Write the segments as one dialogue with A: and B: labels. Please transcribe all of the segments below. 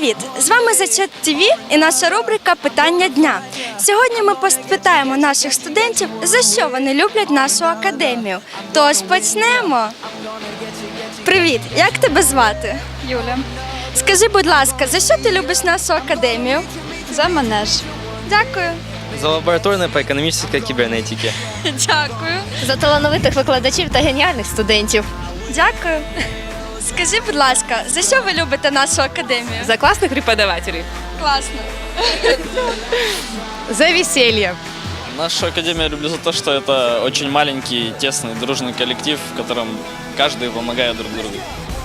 A: Привіт! З вами Зачет ТВ і наша рубрика Питання дня. Сьогодні ми поспитаємо наших студентів, за що вони люблять нашу академію. Тож почнемо. Привіт! Як тебе звати?
B: Юля.
A: Скажи, будь ласка, за що ти любиш нашу академію?
B: За манеж.
A: Дякую.
C: За лабораторне по економічній кібернетики.
A: Дякую.
D: За талановитих викладачів та геніальних студентів.
A: Дякую. Скажи, будь ласка, за що ви любите нашу академію?
B: За классных преподавателей.
A: Класно.
B: За веселье.
E: Нашу академию я люблю за то, что это очень маленький, тесный, дружный коллектив, в котором каждый помогает друг другу.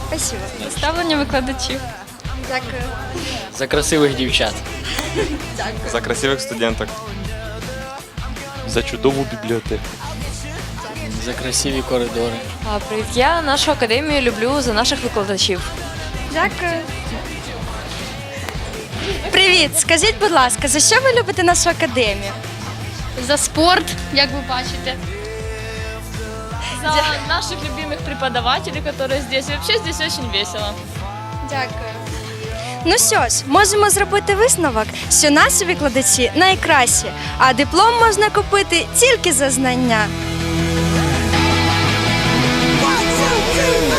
A: Спасибо.
B: Ставлення викладачів.
A: Дякую.
C: За красивих дівчат.
F: За красивих студенток. За чудову бібліотеку.
C: За красиві коридори.
D: А, привіт. Я нашу академію люблю за наших викладачів.
A: Дякую. Привіт, скажіть, будь ласка, за що ви любите нашу академію?
G: за спорт, як ви бачите. За наших любимых преподавателей, которые здесь. Вообще здесь очень весело.
A: Дякую. Ну що ж, можемо зробити висновок, що наші викладачі найкращі, а диплом можна купити тільки за знання. Yeah.